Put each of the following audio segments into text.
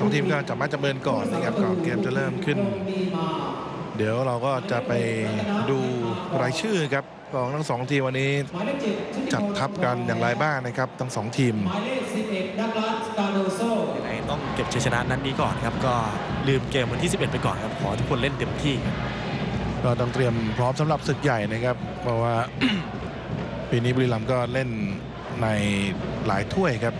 สองทีมก็จับไมาจับเมินก่อนนะครับก่อนเกมจะเริ่มขึ้น เดี๋ยวเราก็จะไปดูรายชื่อครับของทั้งสองทีมวันนี้จัดทัพกันอย่างไรบ้างนะครับ ทั้งสองทีมหมายเลข11ดักลาสกาโดโซยังไงต้องเก็บชัยชนะนั้นนี้ก่อนครับ ก็ลืมเกมวันที่ 11 ไปก่อนครับ ขอให้ทุกคนเล่นเต็มที่ครับก็ต้องเตรียมพร้อมสำหรับศึกใหญ่นะครับ เพราะว่าปีนี้บุรีรัมย์ก็เล่นในหลายถ้วยครับ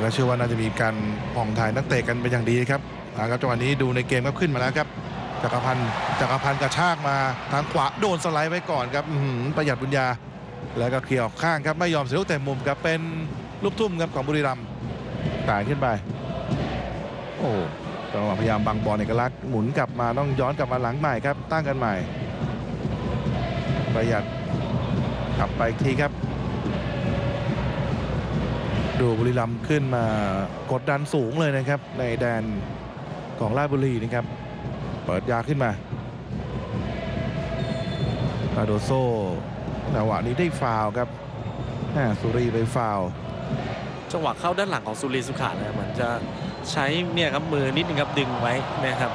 แล้วก็เชื่อว่าน่าจะมีการผ่องถ่ายนักเตะกันเป็นอย่างดีครับนะครับจังหวะนี้ดูในเกมก็ขึ้นมาแล้วครับจักรพันธ์จักรพันธ์กระชากมาทางขวาโดนสไลด์ไว้ก่อนครับประหยัดบุญญา แล้วก็เคลียร์ออกข้างครับไม่ยอมเสียลูกเตะมุมครับเป็นลูกทุ่มครับของบุรีรัมย์ต่ายขึ้นไป โอ้จังหวะพยายามบังบอลเอกลักษณ์หมุนกลับมาต้องย้อนกลับมาหลังใหม่ครับตั้งกันใหม่ ประหยัดกลับไปทีครับ ดูบุรีรัมย์ขึ้นมากดดันสูงเลยนะครับ ในแดนของราชบุรีนะครับ เปิดยาขึ้นมาคาโดโซจังหวะนี้ได้ฟาวครับสุรีไปฟาวจังหวะเข้าด้านหลังของสุรีสุขาเนี่ยเหมือนจะใช้เนี่ยครับมือนิดนึงครับดึงไว้นะครับ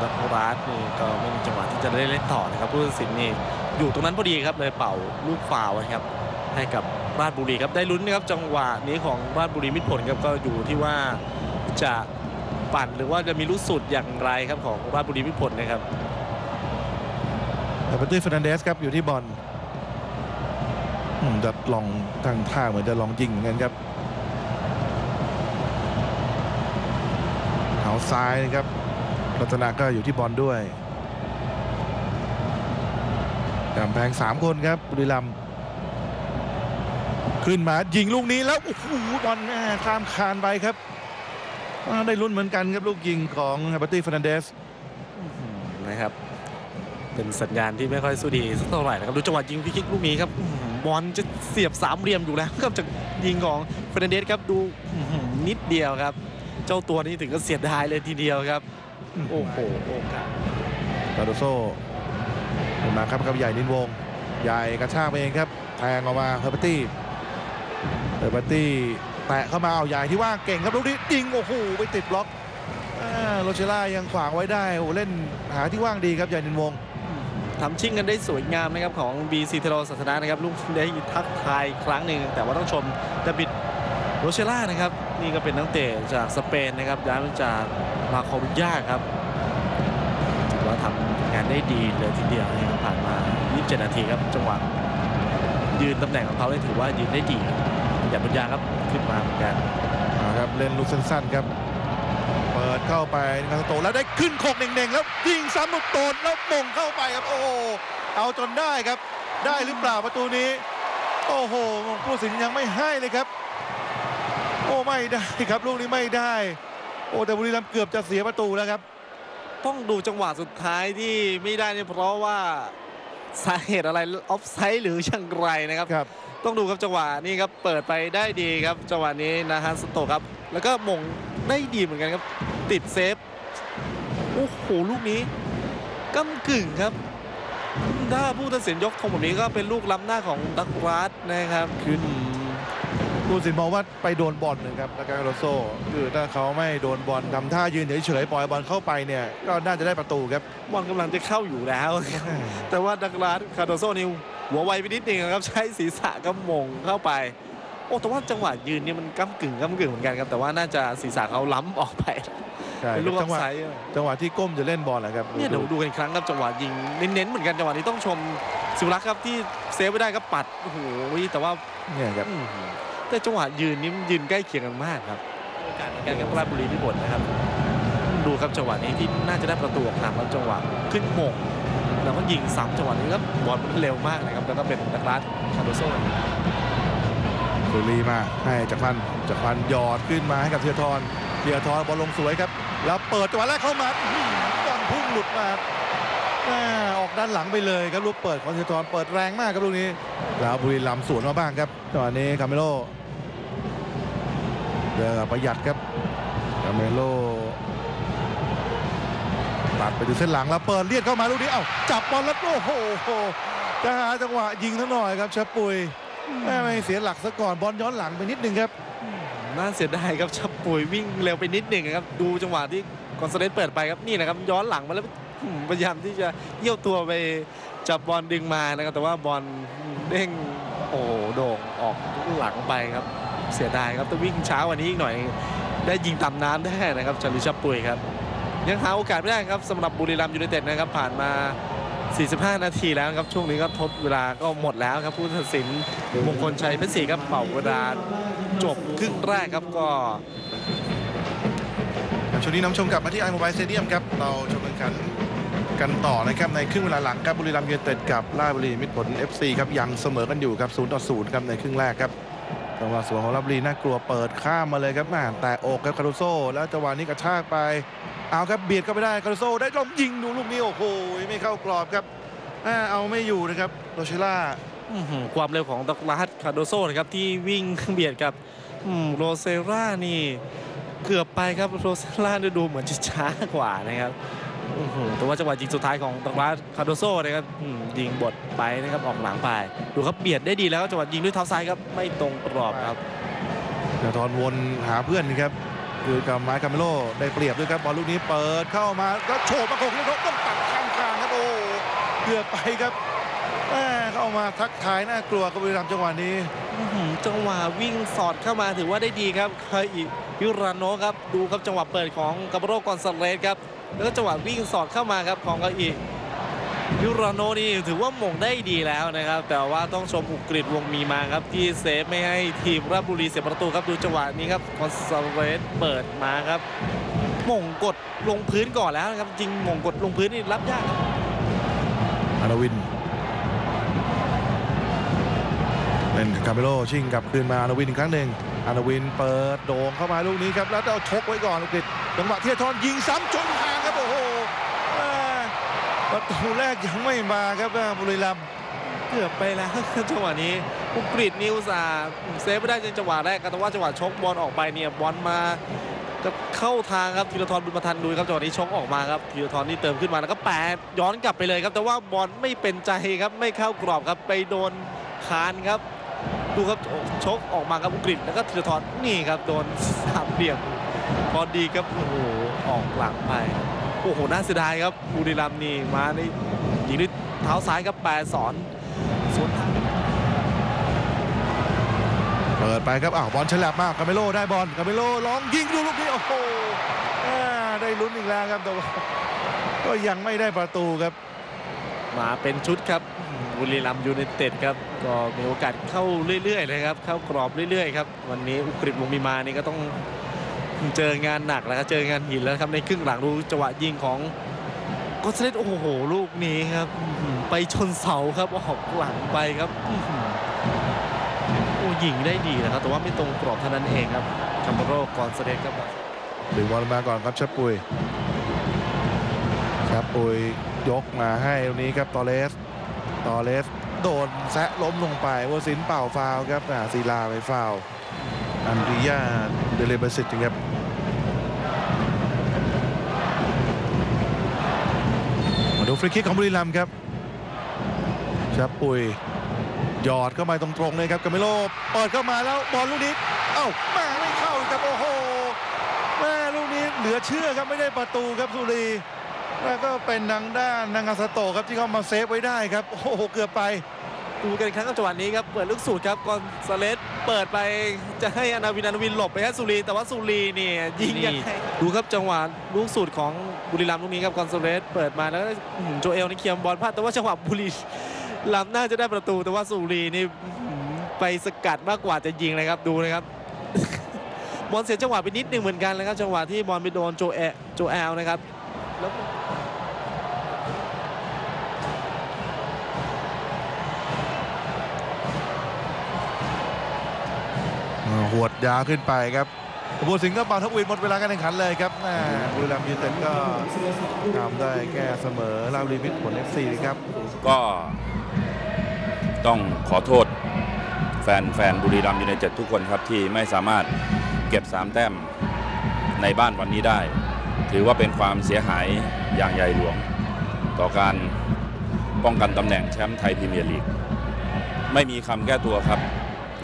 ดักราสนี่ก็ไม่มีจังหวะที่จะได้เล่นต่อนะครับผู้ตัดสินนี่อยู่ตรงนั้นพอดีครับเลยเป่าลูกฟาวนะครับ ให้กับราชบุรีครับได้ลุ้นนะครับจังหวะนี้ของราชบุรีมิตรผลครับก็อยู่ที่ว่าจะปั่นหรือว่าจะมีลูกสุดอย่างไรครับของราชบุรีมิตรผลนะครับแต่เปตี้เฟรนันเดสครับอยู่ที่บอลจะลองตั้งท่าเหมือนจะลองยิงเหมือนกันครับเท้าซ้ายนะครับรัตนาก็อยู่ที่บอลด้วยกำแพงสามคนครับบุรีรัมย์ ขึ้นมายิงลูกนี้แล้วโอ้โหบอลแม่ข้ามคานไปครับอ่าได้ลุ้นเหมือนกันครับลูกยิงของเปตี้เฟรนันเดสนะครับเป็นสัญญาณที่ไม่ค่อยสู้ดีสักเท่าไหร่นะครับดูจังหวะยิงฟรีคิกลูกนี้ครับอื้อหือบอลจะเสียบสามเหลี่ยมอยู่แล้วครับจากยิงของเฟรนเดสครับดูอื้อหือนิดเดียวครับ เจ้าตัวนี้ถึงก็เสียดายเลยทีเดียวครับ โอ้โหโอกาสคาโดโซเห็นมาครับครับใหญ่นินวงศ์ใหญ่กระชากไปเองครับแทงออกมาเฮอร์เบอร์ตี้ เฮอร์เบอร์ตี้แตะเข้ามาเอาใหญ่ที่ว่างเก่งครับลูกนี้ยิงโอ้โหไปติดบล็อกโรเชล่ายังขวางไว้ได้โอ้เล่นหาที่ว่างดีครับใหญ่นินวงทำชิ่งกันได้สวยงามนะครับของ BC เทโรศาสนานะครับลูกได้ทักทายครั้งหนึ่งแต่ว่าต้องชมดาบิดโรเชล่านะครับนี่ก็เป็นนักเตะจากสเปนนะครับย้ายมาจากมาคอรุญญาครับถือว่าทำงานได้ดีเลยทีเดียวนะครับผ่านมา 27 นาทีครับจังหวะยืนตำแหน่งของเขาได้ถือว่ายืนได้ดีครับ อย่าบุญญาครับขึ้นมาเหมือนกันเอาครับเล่นลูกสั้นๆครับ เปิดเข้าไปนาโตแล้วได้ขึ้นโคกเน่งๆแล้วยิงซ้ำลูกโตนแล้วมงเข้าไปครับโอ้โหเอาจนได้ครับ ได้หรือเปล่าประตูนี้ โอ้โหผู้สินยังไม่ให้เลยครับ โอ้ไม่ได้ครับลูกนี้ไม่ได้ โอ้แต่บุรีรัมย์เกือบจะเสียประตูแล้วครับต้องดูจังหวะสุดท้ายที่ไม่ได้เนี่ยเพราะว่าสาเหตุอะไรออฟไซด์หรืออย่างไรนะครับครับ ต้องดูครับจังหวะนี้ครับเปิดไปได้ดีครับจังหวะนี้นะฮะสโตกครับ แล้วก็มงได้ดีเหมือนกันครับ ติดเซฟโอ้โหลูกนี้ก้ากึ่งครับ ถ้าผู้ตัดสินยกธงแบบนี้ก็เป็นลูกล้ำหน้าของดักรัสนะครับคือผู้สินมองว่าไปโดนบอลนะครับแล้วก็โรโซคือถ้าเขาไม่โดนบอลทำท่ายืนเฉยๆปล่อยบอลเข้าไปเนี่ยก็น่าจะได้ประตูครับบอลกำลังจะเข้าอยู่แล้วครับแต่ว่าดักรัสคาร์โดโซนี่ หัวไวไปนิดนึงครับใช้ศีรษะก็มงเข้าไป โอ้แต่ว่าจังหวะยืนเนี่ยมันก้ากึ่งก้ากึ่งเหมือนกันครับแต่ว่าน่าจะศีรษะเขาล้ำออกไปใช่เป็นลูกอจัองฟหวะไซด์อะจังหวะที่ก้มจะเล่นบอลแหละครับเนี่ยเดี๋ยวดูกันอีกครั้งครับจังหวะยิงเน้นๆเหมือนกันจังหวะนี้ต้องชมสิวรักษ์ครับที่เซฟไว้ได้ครับปัดโอ้โหแต่ว่าเนี่ยครับอื้อหือแต่จังหวะยืนนี่มันยืนใกล้เคียงกันมากครับโอกาสในการกับราชบุรีพิบลนะครับ ดูครับจังหวะนี้ที่น่าจะได้ประตูออกนำครับจังหวะขึ้นโมง แล้วก็ยิงซ้ำจังหวะนี้ครับบอลมันเร็วมากนะครับแล้วก็เป็นนักรัฐคาร์โดโซ่สุรีมาให้จากพันจากพันหยอดขึ้นมาให้กับเทียทรเทียทรบอลลงสวยครับ แล้วเปิดจังหวะแรกเข้ามาบอลพุ่งหลุดมาออกด้านหลังไปเลยครับลูกเปิดของเทียทรเปิดแรงมากครับลูกนี้ แล้วบุรีรัมย์สวนมาบ้างครับจังหวะนี้คาเมโลเดินประหยัดครับคาเมโล ตัดไปดูเส้นหลังแล้วเปิดเลียดเข้ามาลูกนี้เอ้าจับบอลแล้วโอ้โหจะหาจังหวะยิงทั้งหน่อยครับชะปุยแม่ไม่เสียหลักซะก่อนบอลย้อนหลังไปนิดนึงครับน่าเสียดายครับชับปุ๋ยวิ่งเร็วไปนิดหนึ่งครับดูจังหวะที่กอนซาเลสเปิดไปครับนี่นะครับย้อนหลังมาแล้วพยายามที่จะเยี่ยวตัวไปจับบอลดึงมานะครับแต่ว่าบอลเด้งโอ้โหโด่งออกหลังไปครับ เสียดายครับต้องวิ่งช้ากว่านี้อีกหน่อย ได้ยิงตามน้ำได้นะครับชาลิชาปุยครับ ยังหาโอกาสไม่ได้ครับสำหรับบุรีรัมยูไนเต็ดนะครับผ่านมา 45 นาทีแล้วครับช่วงนี้ก็ทดเวลาก็หมดแล้วครับผู้ตัดสินมงคลชัยเพชรศรีครับเป่าเวลาจบครึ่งแรกครับก็ช่วงนี้น้ำชมกลับมาที่ไอโมบายสเตเดียมครับเราชมกันขันกันต่อนะครับในครึ่งเวลาหลังครับบุรีรัมย์ยูไนเต็ดกับราชบุรีมิตรผล FC ครับยังเสมอกันอยู่ครับ0ต่อ0ครับในครึ่งแรกครับ จังหวะสวนของราชบุรีน่ากลัวเปิดข้ามมาเลยครับแม่แต่อกครับคารุโซแล้วจังหวะนี้กระชากไป เอาครับเบียดเข้าไปได้คารุโซได้ลมยิงดูลูกนี้โอ้โหไม่เข้ากรอบครับแม่เอาไม่อยู่นะครับโรเชล่าความเร็วของดอกลาสคาโดโซนะครับที่วิ่งเบียดกับโรเซรานี่เกือบไปครับโรเซราเนี่ยดูเหมือนจะช้ากว่านะครับ แต่ว่าจังหวะยิงสุดท้ายของดอกลาสคาโดโซนะครับอืมยิงบดไปนะครับออกหลังไป ดูครับเบียดได้ดีแล้วจังหวะยิงด้วยเท้าซ้ายครับไม่ตรงกรอบครับเดี๋ยวทอนวนหาเพื่อนครับคือกับไม้คาเมโลได้เปรียบด้วยครับบอลลูกนี้เปิดเข้ามาแล้วโฉบมาโขกแล้วเขาต้องตัดข้ามคางครับโอ้โหเกือบไปครับแม่เข้ามาทักทายน่ากลัวกับบุรีรัมย์จังหวะนี้อื้อหือจังหวะวิ่งสอดเข้ามาถือว่าได้ดีครับเคยอีพิราโนครับดูครับจังหวะเปิดของกาโบโรกอนซาเลสครับ แล้วก็จังหวะวิ่งสอดเข้ามาครับของกาอีพิราโนนี่ถือว่าหม่งได้ดีแล้วนะครับ แต่ว่าต้องชมอุกฤษวงมีมาครับ ที่เซฟไม่ให้ทีมราชบุรีเสียประตูครับดูจังหวะนี้ครับกอนซาเลสเปิดมาครับหม่งกดลงพื้นก่อนแล้วนะครับจริงหม่งกดลงพื้นนี่รับยากครับอานาวินเล่นกับคาเมโลชิงกลับคืนมาอานาวินอีกครั้งหนึ่งอานาวินเปิดโด่งเข้ามาลูกนี้ครับแล้วเอาชกไว้ก่อนลูกติด จังหวะเทียทอนยิงซ้ำจนทางครับโอ้โหประตูแรกยังไม่มาครับบุรีรัมย์เกือบไปแล้วจังหวะนี้อุกฤษนิวซาเซฟไม่ได้ในจังหวะแรกแต่ว่าจังหวะชกบอลออกไปเนี่ยบอลมาก็เข้าทางครับธีรทรบุญมาทันดูครับจังหวะนี้ชกออกมาครับธีรทรนี่เติมขึ้นมาแล้วก็แปดย้อนกลับไปเลยครับ แต่ว่าบอลไม่เป็นใจครับไม่เข้ากรอบครับไปโดนคานครับ ดูครับชกออกมาครับอุกฤษแล้วก็ธีรทรนี่ครับโดนสามเหลี่ยม พอดีครับโอ้โหออกหลังไปโอ้โหน่าเสียดายครับบุรีรัมย์นี่มาในยิงด้วยเท้าซ้ายครับแปรสอนสวนทางเปิดไปครับอ้าวบอลฉลับมากคาเมโลได้บอลคาเมโลลองยิงดูลูกนี้โอ้โหอ่าได้ลุ้นอีกแล้วครับแต่ว่าก็ยังไม่ได้ประตูครับ มาเป็นชุดครับบุรีรัมย์ยูไนเต็ดครับก็มีโอกาสเข้าเรื่อยๆเลยครับเข้ากรอบเรื่อยๆครับวันนี้อุกฤษวงศ์มีมานี่ก็ต้อง เจองานหนักแล้วครับเจองานหินแล้วครับในครึ่งหลังดูจังหวะยิงของกอสเลตโอ้โห ลูกนี้ครับ ไปชนเสาครับออกหลังไปครับโอ้ยิงได้ดีนะครับ แต่ว่าไม่ตรงกรอบเท่านั้นเองครับคาร์โรกอนเซเลตครับดึงบอลมาก่อนครับชับปุยชับปุยยกมาให้ตรงนี้ครับตอเลสตอเลสโดนแซะล้มลงไปวสินเป่าฟาวครับศิลาไปฟาวอันริยาเดเลเบสิตครับมา ดูฟรีคิกของบุรีรัมย์ครับชับปุยหยอดเข้ามาตรงๆเลยครับกาเมโลเปิดเข้ามาแล้วบอลลูกนี้เอ้าแม่ไม่เข้าครับโอ้โหแม่ลูกนี้เหลือเชื่อครับไม่ได้ประตูครับสุรีแล้วก็เป็นทางด้านนางาสโตครับที่เข้ามาเซฟไว้ได้ครับโอ้โหเกือบไปดูกันครั้งจังหวะนี้ครับเปิดลูกสูตรครับกอนซาเลส เปิดไปจะให้อนาวินอนาวินหลบไปให้สุรี แต่ว่าสุรีเนี่ยยิงยังไงดูครับจังหวะลูกสูตรของบุรีรัมย์ลูกนี้ครับกอนซาเลสเปิดมาแล้วอื้อหือโจเอลนี่เคลียร์บอลพลาดแต่ว่าจังหวะบุรีรัมย์น่าจะได้ประตู แต่ว่าสุรีนี่อื้อหือไปสกัดมากกว่าจะยิงเลยครับดูนะครับบอลเสียจังหวะไปนิดหนึ่งเหมือนกันนะครับจังหวะที่บอลไปโดนโจเอโจเอลนะครับแล้ว หวดยาวขึ้นไปครับผู้สิงห์ก็เป่าทักวินหมดเวลาการแข่งขันเลยครับบุรีรัมย์ยูเต็ดก็ทำได้แก้เสมอลาวลีมิตผล FC ครับ ก็ต้องขอโทษแฟนแฟนบุรีรัมย์ยูไนเต็ดทุกคนครับที่ไม่สามารถเก็บ 3 แต้มในบ้านวันนี้ได้ ถือว่าเป็นความเสียหายอย่างใหญ่หลวง ต่อการป้องกันตำแหน่งแชมป์ไทยพรีเมียร์ลีก ไม่มีคำแก้ตัวครับ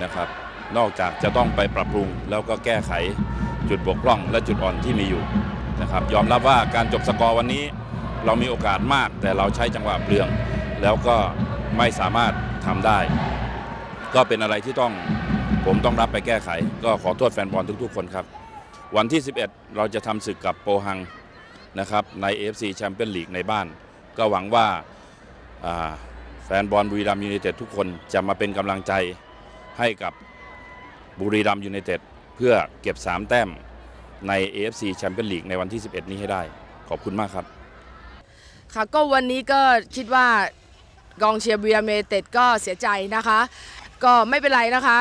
นะครับ นอกจากจะต้องไปปรับปรุง แล้วก็แก้ไขจุดบกพร่อง และจุดอ่อนที่มีอยู่นะครับยอมรับว่าการจบสกอร์วันนี้ เรามีโอกาสมาก แต่เราใช้จังหวะเปลือง แล้วก็ไม่สามารถทำได้ ก็เป็นอะไรที่ต้องผมต้องรับไปแก้ไข ก็ขอโทษแฟนบอลทุก ๆ คนครับ วันที่ 11 เราจะทำศึกกับโปฮังนะครับใน AFC แชมเปี้ยนลีกในบ้าน ก็หวังว่าาแฟนบอลบุรีรัมย์ยูไนเต็ดทุกคนจะมาเป็นกำลังใจให้กับ บุรีรัมยูไนเต็ดเพื่อเก็บ 3 แต้มใน AFC แชมเปี้ยนลีกในวันที่ 11 นี้ให้ได้ ขอบคุณมากครับ ค่ะก็วันนี้ก็คิดว่ากองเชียร์บุรีรัมยูไนเต็ดก็เสียใจนะคะ ก็ไม่เป็นไรนะคะ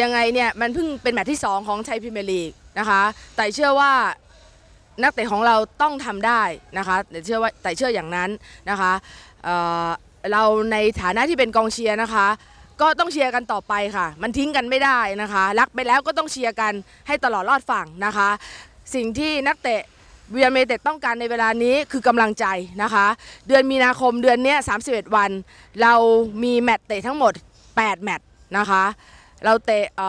ยังไงเนี่ยมันเพิ่งเป็นแมตช์ที่ 2 ของไทยพรีเมียร์ลีกนะคะ แต่เชื่อว่านักเตะของเราต้องทำได้นะคะแต่เชื่อว่าแต่เชื่ออย่างนั้นนะคะเเราในฐานะที่เป็นกองเชียร์นะคะ ก็ต้องเชียร์กันต่อไปค่ะ มันทิ้งกันไม่ได้นะคะ รักไปแล้วก็ต้องเชียร์กันให้ตลอดรอดฝั่งนะคะ สิ่งที่นักเตะเวียเมเต็ดต้องการในเวลานี้คือกำลังใจนะคะ เดือนมีนาคมเดือนนี้31 วัน เรามีแมตช์เตะทั้งหมด 8 แมตช์นะคะ เราเตะเ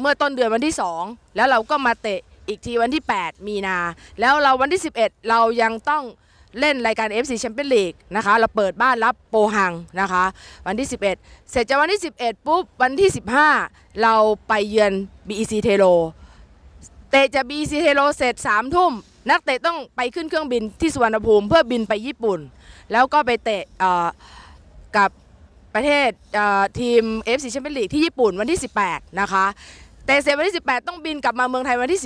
เมื่อต้นเดือนวันที่ 2 แล้วเราก็มาเตะอีกทีวันที่ 8 มีนา แล้วเราวันที่ 11 เรายังต้อง เล่นรายการ FC Champions League นะคะ เราเปิดบ้านรับโปหังนะคะ วันที่ 11 เสร็จจากวันที่ 11 ปุ๊บ วันที่ 15 เราไปเยือน BEC เทโรเตะจากบีซีเทโรเสร็จ3ามทุ่ม นักเตะต้องไปขึ้นเครื่องบินที่สุวรรณภูมิ เพื่อบินไปญี่ปุ่น แล้วก็ไปเตะกับประเทศเอ่อทีม FC แชมเปี้ยนลีกที่ญี่ปุ่นวันที่ 18 นะคะเตะเสร็จวันที่ 18 ต้องบินกลับมาเมืองไทยวันที่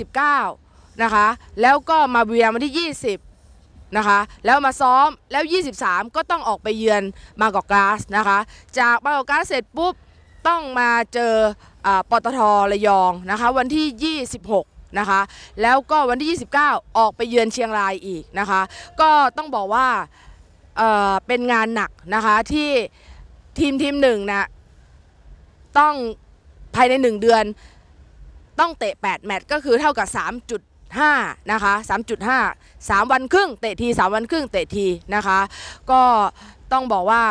19 นะคะ แล้วก็มาเวียวันที่ 20 นะคะแล้วมาซ้อมแล้ว 23 ก็ต้องออกไปเยือนมากอกกาสนะคะจากมากอกกาสเสร็จปุ๊บต้องมาเจออปตทระยองนะคะวันที่ 26นะคะแล้วก็วันที่ 29 ออกไปเยือนเชียงรายอีกนะคะก็ต้องบอกว่าเเป็นงานหนักนะคะที่ทีมทีมหนึ่งนะต้องภายใน 1 เดือนต้องเตะ 8 แมตช์ก็คือเท่ากับ 3.5 นะคะ 3.5 3 วันครึ่งเตะที 3 วันครึ่งเตะทีนะคะ ก็ต้องบอกว่า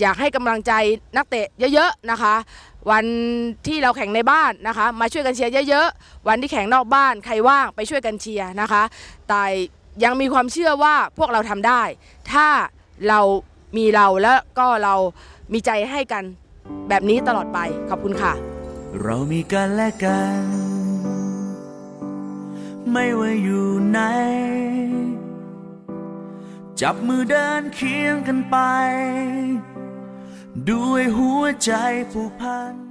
อยากให้กำลังใจนักเตะเยอะๆนะคะ วันที่เราแข่งในบ้านนะคะ มาช่วยกันเชียร์เยอะๆ วันที่แข่งนอกบ้านใครว่างไปช่วยกันเชียร์นะคะ แต่ยังมีความเชื่อว่าพวกเราทำได้ ถ้าเรามีเราแล้วก็เรามีใจให้กันแบบนี้ตลอดไปขอบคุณค่ะ เรามีกันและกัน ไม่ว่าอยู่ไหน จับมือเดินเคียงกันไป ด้วยหัวใจผูกพัน